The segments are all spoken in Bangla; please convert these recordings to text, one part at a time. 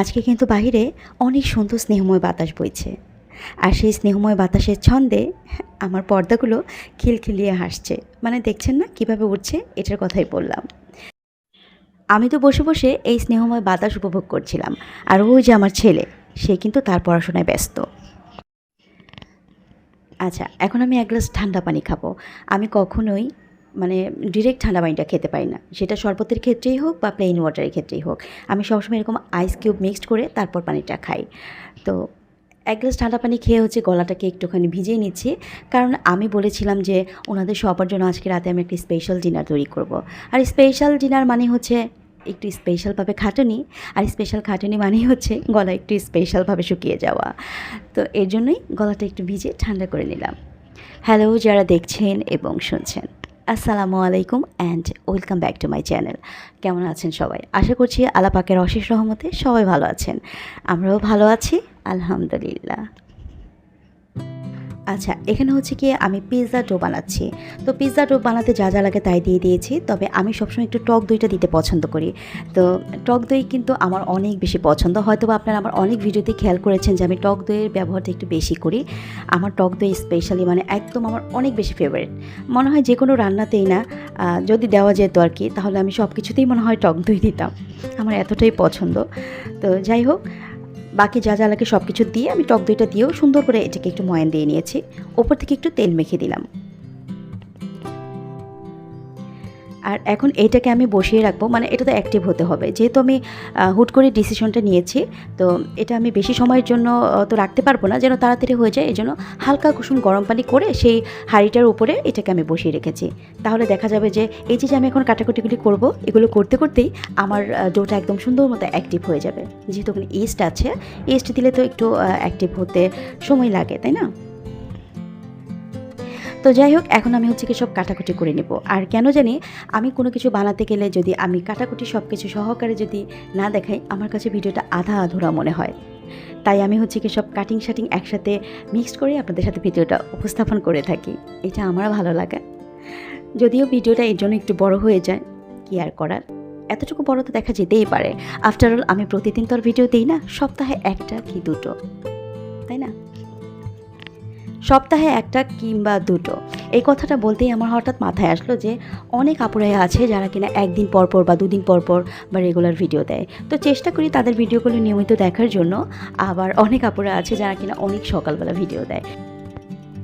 আজকে কিন্তু বাহিরে অনেক সুন্দর স্নেহময় বাতাস বইছে। আর সেই স্নেহময় বাতাসের ছন্দে আমার পর্দাগুলো খিলখিলিয়ে হাসছে। মানে দেখছেন না কীভাবে উঠছে? এটার কথাই বললাম। আমি তো বসে বসে এই স্নেহময় বাতাস উপভোগ করছিলাম। আর ওই যে আমার ছেলে, সে কিন্তু তার পড়াশোনায় ব্যস্ত। আচ্ছা এখন আমি এক গ্লাস ঠান্ডা পানি খাব। আমি কখনোই মানে ডিরেক্ট ঠান্ডা পানিটা খেতে পারি না। সেটা শরবতের ক্ষেত্রেই হোক বা প্লেন ওয়াটারের ক্ষেত্রেই হোক। আমি সবসময় এরকম আইস কিউব মিক্সড করে তারপর পানিটা খাই। তো এক গ্লাস ঠান্ডা পানি খেয়ে হচ্ছে গলাটাকে একটুখানি ভিজিয়ে নিচ্ছি। কারণ আমি বলেছিলাম যে ওনাদের সবার জন্য আজকে রাতে আমি একটি স্পেশাল ডিনার তৈরি করব। আর স্পেশাল ডিনার মানে হচ্ছে একটু স্পেশালভাবে খাটুনি। আর স্পেশাল খাটুনি মানেই হচ্ছে গলা একটু স্পেশালভাবে শুকিয়ে যাওয়া। তো এর জন্যই গলাটা একটু ভিজে ঠান্ডা করে নিলাম। হ্যালো যারা দেখছেন এবং শুনছেন। আসসালামু আলাইকুম and welcome back to my channel কেমন আছেন সবাই? আশা করছি আলাপাকের অশেষ রহমতে সবাই ভালো আছেন। আমরাও ভালো আছি, আলহামদুলিল্লাহ। আচ্ছা এখানে হচ্ছে কি আমি পিৎজা ডো বানাচ্ছি। তো পিৎজা ডো বানাতে যা যা লাগে তাই দিয়ে দিয়েছি, তবে আমি সবসময় একটু টক দইটা দিতে পছন্দ করি। তো টক দই কিন্তু আমার অনেক বেশি পছন্দ হয়তো বা আপনারা আমার অনেক ভিডিওতে খেয়াল করেছেন যে আমি টক দইয়ের ব্যবহারটা একটু বেশি করি। আমার টক দই স্পেশালি মানে একদম আমার অনেক বেশি ফেভারিট মনে হয় যে কোনো রান্নাতেই না যদি দেওয়া যেত আর কি, তাহলে আমি সব কিছুতেই মনে হয় টক দই দিতাম। আমার এতটাই পছন্দ। তো যাই হোক বাকি যা যা লাগে সব কিছু দিয়ে আমি টক দইটা দিয়েও সুন্দর করে এটাকে একটু ময়ান দিয়ে নিয়েছি। ওপর থেকে একটু তেল মেখে দিলাম। আর এখন এইটাকে আমি বসিয়ে রাখব মানে এটা তো অ্যাক্টিভ হতে হবে। যেহেতু আমি হুট করে ডিসিশনটা নিয়েছি, তো এটা আমি বেশি সময়ের জন্য তো রাখতে পারব না, যেন তাড়াতাড়ি হয়ে যায় এই জন্য হালকা কুসুম গরম পানি করে সেই হাঁড়িটার উপরে এটাকে আমি বসিয়ে রেখেছি। তাহলে দেখা যাবে যে, এই যে আমি এখন কাটাকুটিগুলি করব, এগুলো করতে করতেই আমার ডোটা একদম সুন্দর মতো অ্যাক্টিভ হয়ে যাবে। যেহেতু ওখানে ইস্ট আছে ইস্ট দিলে তো একটু অ্যাক্টিভ হতে সময় লাগে, তাই না? তো যাই হোক, এখন আমি হচ্ছে কি সব কাটাকুটি করে নেব। আর কেন জানি, আমি কোনো কিছু বানাতে গেলে যদি আমি কাটাকুটি সব কিছু সহকারে যদি না দেখাই, আমার কাছে ভিডিওটা আধা আধুরা মনে হয়। তাই আমি হচ্ছে কি সব কাটিং শাটিং একসাথে মিক্সড করে আপনাদের সাথে ভিডিওটা উপস্থাপন করে থাকি। এটা আমার ভালো লাগে। যদিও ভিডিওটা এর জন্য একটু বড় হয়ে যায়, কি আর করার? এতটুকু বড় তো দেখা যেতেই পারে। আফটার অল আমি প্রতিদিন তো আর ভিডিও দিই না, সপ্তাহে একটা কি দুটো। তাই না? সপ্তাহে একটা কিংবা দুটো। এই কথাটা বলতেই আমার হঠাৎ মাথায় আসলো যে, অনেক আপুরাই আছে যারা কিনা একদিন পর পর বা দুদিন পর পর বা রেগুলার ভিডিও দেয়। তো চেষ্টা করি তাদের ভিডিওগুলো নিয়মিত দেখার জন্য। আবার অনেক আপুরা আছে যারা কিনা অনেক সকালবেলা ভিডিও দেয়।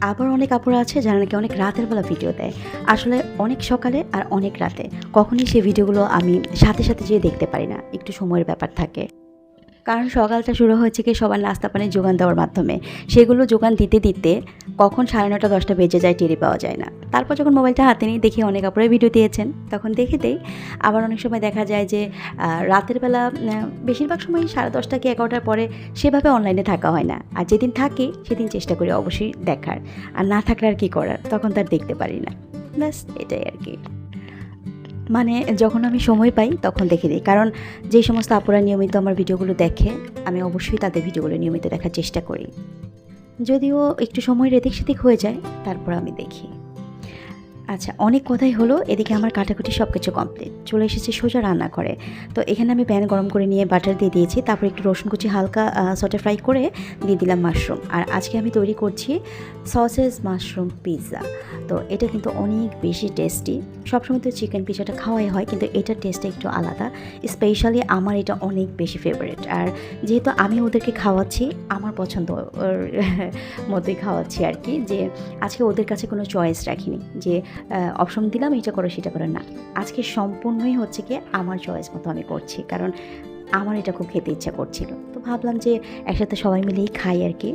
আবার অনেক আপুরা আছে যারা নাকি অনেক রাতের বেলা ভিডিও দেয়। আসলে অনেক সকালে আর অনেক রাতে। কখনই সেই ভিডিওগুলো আমি সাথে সাথে যেয়ে দেখতে পারি না। একটু সময়ের ব্যাপার থাকে। কারণ সকালটা শুরু হয়েছে কি সবার নাস্তা পানির যোগান দেওয়ার মাধ্যমে। সেগুলো যোগান দিতে দিতে কখন সাড়ে নটা দশটা বেজে যায় টেরি পাওয়া যায় না। তারপর যখন মোবাইলটা হাতে নিই দেখি অনেক আপুরাই ভিডিও দিয়েছেন, তখন দেখে দেই আবার অনেক সময় দেখা যায় যে রাতের বেলা বেশিরভাগ সময় সাড়ে দশটা কি এগারোটার পরে সেভাবে অনলাইনে থাকা হয় না। আর যেদিন থাকি সেদিন চেষ্টা করি অবশ্যই দেখার। আর না থাকলে আর কী করার? তখন তার দেখতে পারি না। ব্যাস, এটাই আর কি। মানে যখন আমি সময় পাই তখন দেখে দিই। কারণ যে সমস্ত আপুরা নিয়মিত আমার ভিডিওগুলো দেখে, আমি অবশ্যই তাদের ভিডিওগুলো নিয়মিত দেখার চেষ্টা করি। যদিও একটু সময় রেদিক সেদিক হয়ে যায়, তারপর আমি দেখি। আচ্ছা অনেক কথাই হলো, এদিকে আমার কাটাকুটি সব কিছু কমপ্লিট চলে এসেছে সোজা রান্না করে তো এখানে আমি প্যান গরম করে নিয়ে বাটার দিয়ে দিয়েছি, তারপর একটু রসুন কুচি হালকা সটে ফ্রাই করে দিয়ে দিলাম মাশরুম আর আজকে আমি তৈরি করছি সসেস মাশরুম পিৎজা তো এটা কিন্তু অনেক বেশি টেস্টি সবসময় তো চিকেন পিৎজাটা খাওয়াই হয়, কিন্তু এটার টেস্টটা একটু আলাদা। স্পেশালি আমার এটা অনেক বেশি ফেভারিট আর যেহেতু আমি ওদেরকে খাওয়াচ্ছি, আমার পছন্দ মতোই খাওয়াচ্ছি আর কি, যে আজকে ওদের কাছে কোনো চয়েস রাখিনি, যে অপশন দিলাম এটা করো, সেটা করো না। আজকে সম্পূর্ণই হচ্ছে কি আমার চয়েস মতো আমি করছি। কারণ আমার এটা খুব খেতে ইচ্ছা করছিল। তো ভাবলাম যে একসাথে সবাই মিলেই খাই আর কি।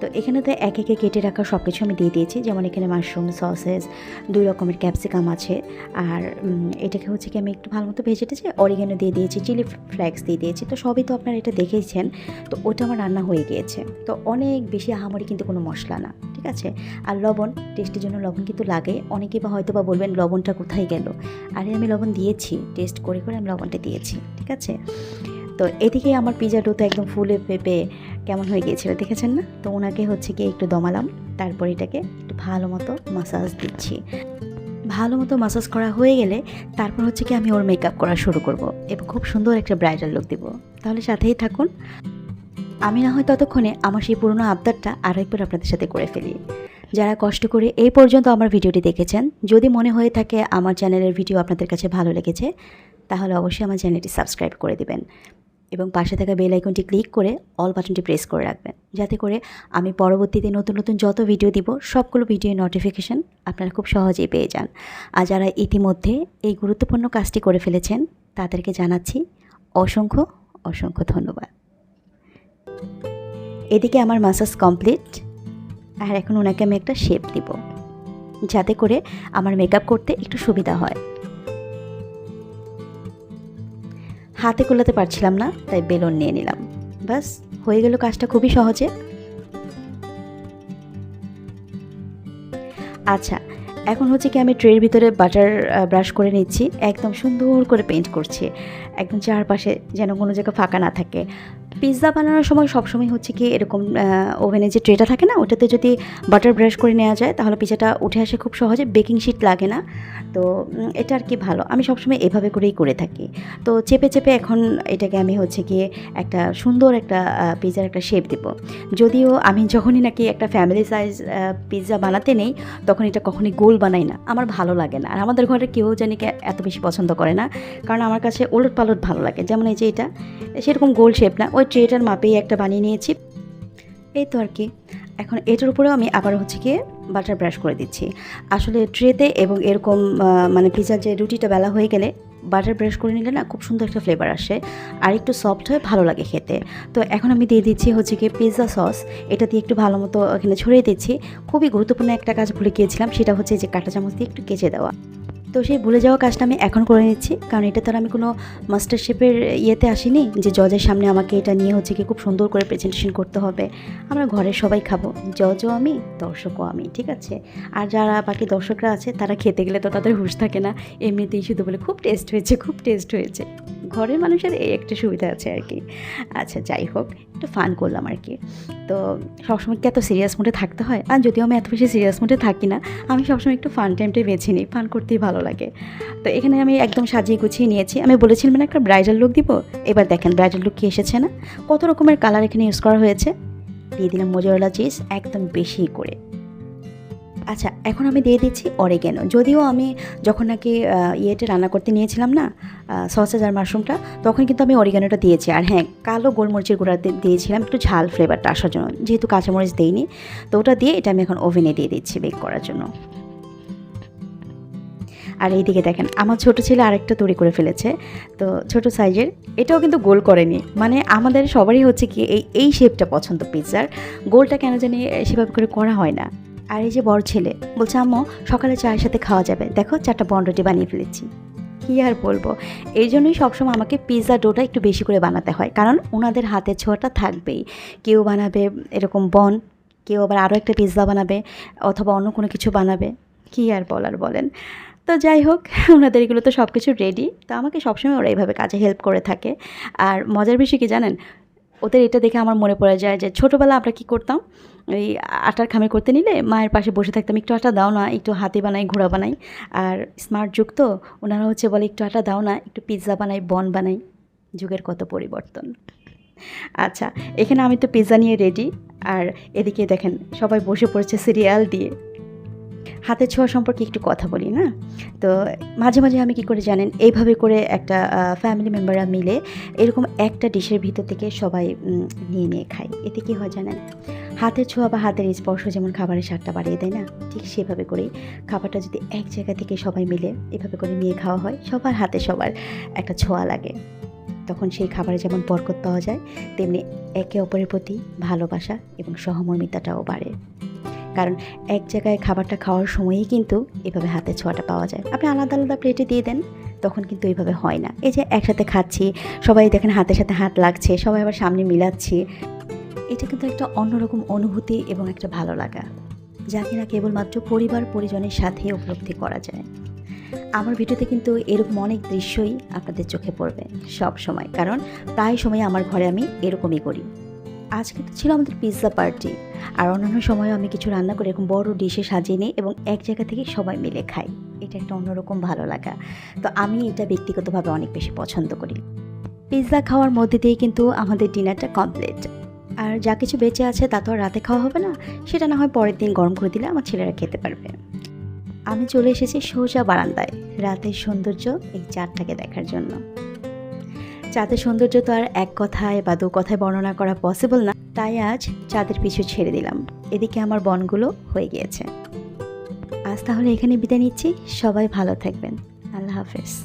তো এখানে তো এক একে কেটে রাখা সব কিছু আমি দিয়ে দিয়েছি। যেমন এখানে মাশরুম সসেস দুই রকমের ক্যাপসিকাম আছে। আর এটাকে হচ্ছে কি আমি একটু ভালো মতো ভেজে টেছে অরিগেনো দিয়ে দিয়েছি চিলি ফ্লেক্স দিয়ে দিয়েছি। তো সবই তো আপনারা এটা দেখেইছেন, তো ওটা আমার রান্না হয়ে গিয়েছে। তো অনেক বেশি আহামরি কিন্তু কোনো মশলা না, ঠিক আছে? আর লবণ টেস্টের জন্য লবণ কিন্তু লাগে। অনেকে বা হয়তো বা বলবেন, লবণটা কোথায় গেল? আরে আমি লবণ দিয়েছি টেস্ট করে করে আমি লবণটা দিয়েছি, ঠিক আছে? তো এদিকে আমার পিজা ডো তো একদম ফুলে পেপে কেমন হয়ে গিয়েছিল দেখেছেন না? তো ওনাকে হচ্ছে কি একটু দমালাম, তারপর এটাকে একটু ভালো মতো মাসাজ দিচ্ছি। ভালো মতো মাসাজ করা হয়ে গেলে তারপর হচ্ছে কি আমি ওর মেকআপ করা শুরু করব এবং খুব সুন্দর একটা ব্রাইডাল লুক দিব। তাহলে সাথেই থাকুন। আমি না হয় ততক্ষণে আমার সেই পুরনো আবদারটা আরও একবার আপনাদের সাথে করে ফেলি। যারা কষ্ট করে এই পর্যন্ত আমার ভিডিওটি দেখেছেন, যদি মনে হয়ে থাকে আমার চ্যানেলের ভিডিও আপনাদের কাছে ভালো লেগেছে, তাহলে অবশ্যই আমার চ্যানেলটি সাবস্ক্রাইব করে দিবেন। এবং পাশে থাকা বেল আইকনটি ক্লিক করে অল বাটনটি প্রেস করে রাখবেন। যাতে করে আমি পরবর্তীতে নতুন নতুন যত ভিডিও দিব, সবগুলো ভিডিও নোটিফিকেশন আপনারা খুব সহজেই পেয়ে যান। আর যারা ইতিমধ্যে এই গুরুত্বপূর্ণ কাজটি করে ফেলেছেন, তাদেরকে জানাচ্ছি অসংখ্য অসংখ্য ধন্যবাদ। এদিকে আমার মাসাজ কমপ্লিট আর এখন ওনাকে আমি একটা শেপ দিব, যাতে করে আমার মেকআপ করতে একটু সুবিধা হয়। হাতে কুলাতে পারছিলাম না, তাই বেলুন নিয়ে নিলাম। বাস হয়ে গেল কাজটা খুবই সহজে। আচ্ছা এখন হচ্ছে কি আমি ট্রের ভিতরে বাটার ব্রাশ করে নিচ্ছি। একদম সুন্দর করে পেন্ট করছি। একদম চারপাশে যেন কোনো জায়গায় ফাঁকা না থাকে। পিৎজা বানানোর সময় সবসময় হচ্ছে কি এরকম ওভেনে যে ট্রেটা থাকে না, ওটাতে যদি বাটার ব্রাশ করে নেওয়া যায়, তাহলে পিজাটা উঠে আসে খুব সহজে, বেকিং শিট লাগে না। তো এটা আর কি ভালো। আমি সবসময় এভাবে করেই করে থাকি। তো, চেপে চেপে এখন এটাকে আমি হচ্ছে গিয়ে একটা সুন্দর একটা পিৎজার একটা শেপ দিব। যদিও আমি যখনই নাকি একটা ফ্যামিলি সাইজ পিৎজা বানাতে নেই, তখন এটা কখনই গোল বানাই না। আমার ভালো লাগে না। আর আমাদের ঘরে কেউ জানি কি এত বেশি পছন্দ করে না। কারণ আমার কাছে ওলট পালট ভালো লাগে। যেমন এই যে এটা, সেরকম গোল শেপ না। ওই ট্রেটার মাপেই একটা বানিয়ে নিয়েছি। এই তো আর কি। এখন এটার উপরেও আমি আবার হচ্ছে গিয়ে বাটার ব্রাশ করে দিচ্ছি। আসলে ট্রেতে এবং এরকম মানে পিজার যে রুটিটা বেলা হয়ে গেলে বাটার ব্রাশ করে নিলে না খুব সুন্দর একটা ফ্লেভার আসে। আর একটু সফট হয়ে, ভালো লাগে খেতে। তো এখন আমি দিয়ে দিচ্ছি হচ্ছে গিয়ে পিৎজা সস এটা দিয়ে একটু ভালো মতো এখানে ছড়িয়ে দিচ্ছি। খুবই গুরুত্বপূর্ণ একটা কাজ ভুলে গিয়েছিলাম, সেটা হচ্ছে যে কাঁটা চামচ দিয়ে একটু কেচে দেওয়া। তো সেই ভুলে যাওয়া কাজটা আমি এখন করে নিচ্ছি, কারণ এটা তো আমি কোনো মাস্টার শেপের ইয়েতে আসিনি যে জজের সামনে আমাকে এটা নিয়ে হচ্ছে কি খুব সুন্দর করে প্রেজেন্টেশন করতে হবে। আমরা ঘরের সবাই খাব, জজও আমি, দর্শকও আমি, ঠিক আছে? আর যারা বাকি দর্শকরা আছে, তারা খেতে গেলে তো তাদের হুঁশ থাকে না। এমনিতেই শুধু বলে খুব টেস্ট হয়েছে, খুব টেস্ট হয়েছে। ঘরের মানুষের এই একটা সুবিধা আছে আর কি। আচ্ছা যাই হোক একটু ফান করলাম আর কি তো সবসময় কি এত সিরিয়াস মুডে থাকতে হয়? আর যদিও আমি এত বেশি সিরিয়াস মুডে থাকি না, আমি সবসময় একটু ফান টাইমটাই বেছে নিই। ফান করতেই ভালো লাগে। তো এখানে আমি একদম সাজিয়ে গুছিয়ে নিয়েছি। আমি বলেছিলাম না একটা ব্রাইডাল লুক দিব? এবার দেখেন ব্রাইডাল লুক কি এসেছে না? কত রকমের কালার এখানে ইউজ করা হয়েছে? দিয়ে দিলাম মোজারলা চিজ একদম বেশি করে। আচ্ছা এখন আমি দিয়ে দিচ্ছি অরেগেনো যদিও আমি যখন নাকি ইয়েটা রান্না করতে নিয়েছিলাম না সসেজ আর মাশরুমটা তখন কিন্তু আমি অরিগানোটা দিয়েছি। আর হ্যাঁ কালো গোলমরিচের গুঁড়া দিয়েছিলাম একটু ঝাল ফ্লেভারটা আসার জন্য। যেহেতু কাঁচামরিচ দিইনি, তো ওটা দিয়ে এটা আমি এখন ওভেনে দিয়ে দিচ্ছি বেক করার জন্য। আর এইদিকে দেখেন, আমার ছোট ছেলে আরেকটা তৈরি করে ফেলেছে। তো ছোট সাইজের, এটাও কিন্তু গোল করেনি। মানে আমাদের সবারই হচ্ছে কি, এই এই শেপটা পছন্দ পিৎজার গোলটা কেন জানি সেভাবে করে করা হয় না। আর এই যে বড় ছেলে বলছে, আম্মু, সকালে চায়ের সাথে খাওয়া যাবে। দেখো, চারটা বন্ডটি বানিয়ে ফেলেছি। কি আর বলব? এই জন্যই সবসময় আমাকে পিৎজা ডোটা একটু বেশি করে বানাতে হয়। কারণ ওনাদের হাতের ছোঁয়াটা থাকবেই। কেউ বানাবে এরকম বন, কেউ আবার আরও একটা পিৎজা বানাবে অথবা অন্য কোনো কিছু বানাবে। কী আর বলার বলেন? তো যাই হোক ওনাদের এগুলো তো সব কিছু রেডি তো আমাকে সবসময় ওরা এইভাবে কাজে হেল্প করে থাকে। আর মজার বিষয় কি জানেন? ওদের এটা দেখে আমার মনে পড়ে যায় যে ছোটোবেলা আমরা কী করতাম? এই আটার খামে করতে নিলে মায়ের পাশে বসে থাকতাম, একটু আটা দাও না, একটু হাতি বানাই, ঘোড়া বানাই। আর স্মার্ট যুগ তো, ওনারা হচ্ছে বলে একটু আটা দাও না, একটু পিৎজা বানাই বন বানাই। যুগের কত পরিবর্তন। আচ্ছা এখানে আমি তো পিৎজা নিয়ে রেডি আর এদিকে দেখেন, সবাই বসে পড়েছে সিরিয়াল দিয়ে। হাতের ছোঁয়া সম্পর্কে একটু কথা বলি, না? তো মাঝে মাঝে আমি কি করে জানেন, এইভাবে করে একটা ফ্যামিলি মেম্বাররা মিলে এরকম একটা ডিশের ভিতর থেকে সবাই নিয়ে নিয়ে খাই। এতে কী হয় জানেন হাতের ছোঁয়া বা হাতের স্পর্শ যেমন খাবারের স্বাদটা বাড়িয়ে দেয়, না? ঠিক সেভাবে করেই খাবারটা যদি এক জায়গা থেকে সবাই মিলে এভাবে করে নিয়ে খাওয়া হয়, সবার হাতে সবার একটা ছোঁয়া লাগে। তখন সেই খাবারে যেমন বরকত পাওয়া যায়, তেমনি একে অপরের প্রতি ভালোবাসা এবং সহমর্মিতাটাও বাড়ে। কারণ এক জায়গায় খাবারটা খাওয়ার সময়ই কিন্তু এভাবে হাতে ছোঁয়াটা পাওয়া যায়। আপনি আলাদা আলাদা প্লেটে দিয়ে দেন, তখন কিন্তু এইভাবে হয় না। এই যে একসাথে খাচ্ছি, সবাই দেখেন হাতের সাথে হাত লাগছে, সবাই আবার সামনে মিলাচ্ছি। এটা কিন্তু একটা অন্যরকম অনুভূতি এবং একটা ভালো লাগা, যা কিনা কেবলমাত্র পরিবার পরিজনের সাথে উপলব্ধি করা যায়। আমার ভিডিওতে কিন্তু এরকম অনেক দৃশ্যই আপনাদের চোখে পড়বে সব সময় কারণ প্রায় সময় আমার ঘরে আমি এরকমই করি। আজকে তো ছিল আমাদের পিৎজা পার্টি আর অন্যান্য সময়ও আমি কিছু রান্না করে এরকম বড় ডিশে সাজিয়ে নিই এবং এক জায়গা থেকে সবাই মিলে খাই। এটা একটা অন্যরকম ভালো লাগা। তো আমি এটা ব্যক্তিগতভাবে অনেক বেশি পছন্দ করি। পিৎজা খাওয়ার মধ্যে দিয়ে কিন্তু আমাদের ডিনারটা কমপ্লিট আর যা কিছু বেঁচে আছে তা তো আর রাতে খাওয়া হবে না। সেটা না হয় পরের দিন গরম করে দিলে আমার ছেলেরা খেতে পারবে। আমি চলে এসেছি সোজা বারান্দায়, রাতের সৌন্দর্য এই চারটাকে দেখার জন্য। চাঁদের সৌন্দর্য তো আর এক কথায় বা দু কথায় বর্ণনা করা পসিবল না, তাই আজ চাঁদের পিছু ছেড়ে দিলাম। এদিকে আমার বনগুলো হয়ে গিয়েছে। আজ তাহলে এখানে বিদায় নিচ্ছি। সবাই ভালো থাকবেন। আল্লাহ হাফেজ।